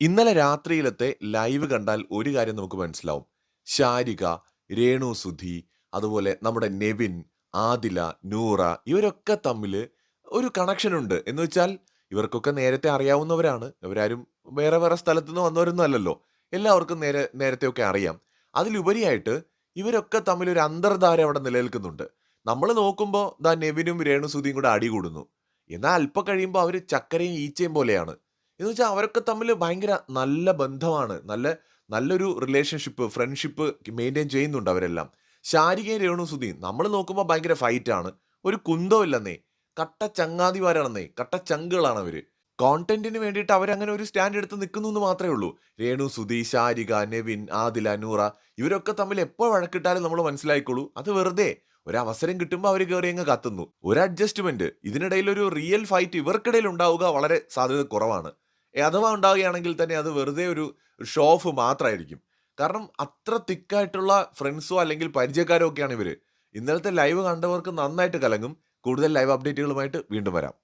ഇന്നലെ രാത്രിയിലത്തെ ലൈവ് കണ്ടാൽ ഒരു കാര്യം നമുക്ക് മനസ്സിലാവും. ശാരിക, രേണു സുധി, അതുപോലെ നമ്മുടെ നെവിൻ, ആദില, നൂറ ഇവരൊക്കെ തമ്മിൽ ഒരു കണക്ഷൻ ഉണ്ട്. എന്ന് വെച്ചാൽ ഇവർക്കൊക്കെ നേരത്തെ അറിയാവുന്നവരാണ്. ഇവരാരും വേറെ വേറെ സ്ഥലത്തു നിന്ന് വന്നവരൊന്നും അല്ലല്ലോ. എല്ലാവർക്കും നേരെ നേരത്തെയൊക്കെ അറിയാം. അതിലുപരിയായിട്ട് ഇവരൊക്കെ തമ്മിൽ ഒരു അന്തർധാര അവിടെ നിലനിൽക്കുന്നുണ്ട്. നമ്മൾ നോക്കുമ്പോൾ ദാ നെവിനും രേണു സുധിയും കൂടെ അടികൂടുന്നു. എന്നാൽ അല്പം കഴിയുമ്പോൾ അവർ ചക്കരയും ഈച്ചയും പോലെയാണ്. എന്ന് വെച്ചാൽ അവരൊക്കെ തമ്മിൽ ഭയങ്കര നല്ല ബന്ധമാണ്. നല്ല നല്ലൊരു റിലേഷൻഷിപ്പ്, ഫ്രണ്ട്ഷിപ്പ് മെയിന്റെയിൻ ചെയ്യുന്നുണ്ട് അവരെല്ലാം. ശാരികയും രേണു സുധീൻ നമ്മൾ നോക്കുമ്പോൾ ഭയങ്കര ഫൈറ്റാണ്. ഒരു കുന്തവും ഇല്ലെന്നേ. കട്ട ചങ്ങാതിമാരാണെന്നേ. കട്ട ചങ്കുകളാണ് അവർ കോണ്ടന്റിന് വേണ്ടിയിട്ട് അവരങ്ങനെ ഒരു സ്റ്റാൻഡ് എടുത്ത് നിൽക്കുന്നു എന്ന് മാത്രമേ ഉള്ളൂ. രേണു സുധി, ശാരിക, നെവിൻ, ആദില, നൂറ ഇവരൊക്കെ തമ്മിൽ എപ്പോൾ വഴക്കിട്ടാലും നമ്മൾ മനസ്സിലാക്കിക്കോളൂ. അത് വെറുതെ ഒരവസരം കിട്ടുമ്പോൾ അവർ കയറി അങ്ങ് കത്തുന്നു. ഒരു അഡ്ജസ്റ്റ്മെന്റ്. ഇതിനിടയിൽ ഒരു റിയൽ ഫൈറ്റ് ഇവർക്കിടയിൽ ഉണ്ടാവുക വളരെ സാധ്യത കുറവാണ്. അഥവാ ഉണ്ടാവുകയാണെങ്കിൽ തന്നെ അത് വെറുതെ ഒരു ഷോ ഓഫ് മാത്രമായിരിക്കും കാരണം അത്ര തിക്കായിട്ടുള്ള ഫ്രണ്ട്സോ അല്ലെങ്കിൽ പരിചയക്കാരോ ഒക്കെയാണ് ഇവർ ഇന്നലത്തെ ലൈവ് കണ്ടവർക്ക് നന്നായിട്ട് കലങ്ങും. കൂടുതൽ ലൈവ് അപ്ഡേറ്റുകളുമായിട്ട് വീണ്ടും വരാം.